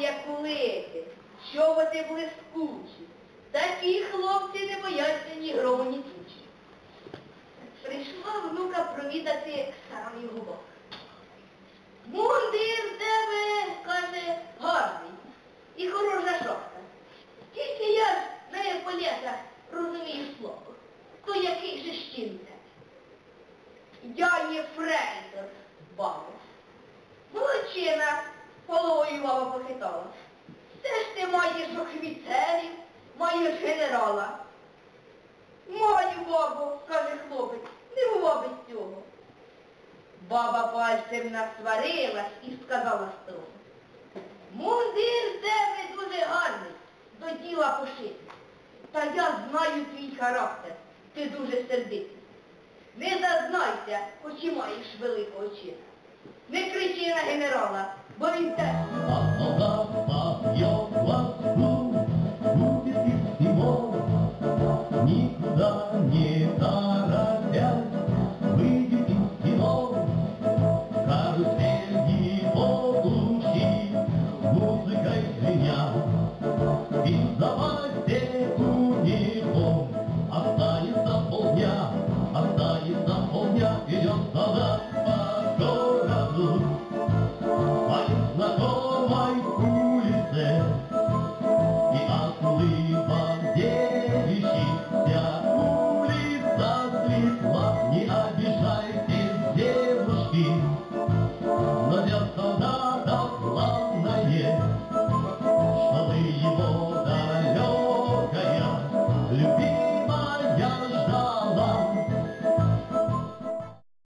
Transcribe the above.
як улити, чоботи блискучі. Такі хлопці не бояться ні грому, ні тучі. Прийшла внука провідати старий губок. Мундир в тебе, каже, гарний і хороша шапка. Тільки я ж не по літах розумію слово. То який же щінка? Я є фрейтор, бабо. Молодчина, головою баба похитала. Це ж ти маєш офіцерів, маєш генерала. Маю, бабу, каже хлопець, не бува без цього. Баба пальцем насварилась і сказала строго. Мундир тебе дуже гарний, до діла пошити. Та я знаю твій характер, ти дуже сердитий. Не зазнайся, хоч і маєш великого чина. Не кричи на генерала, What is that? Uh, uh, uh.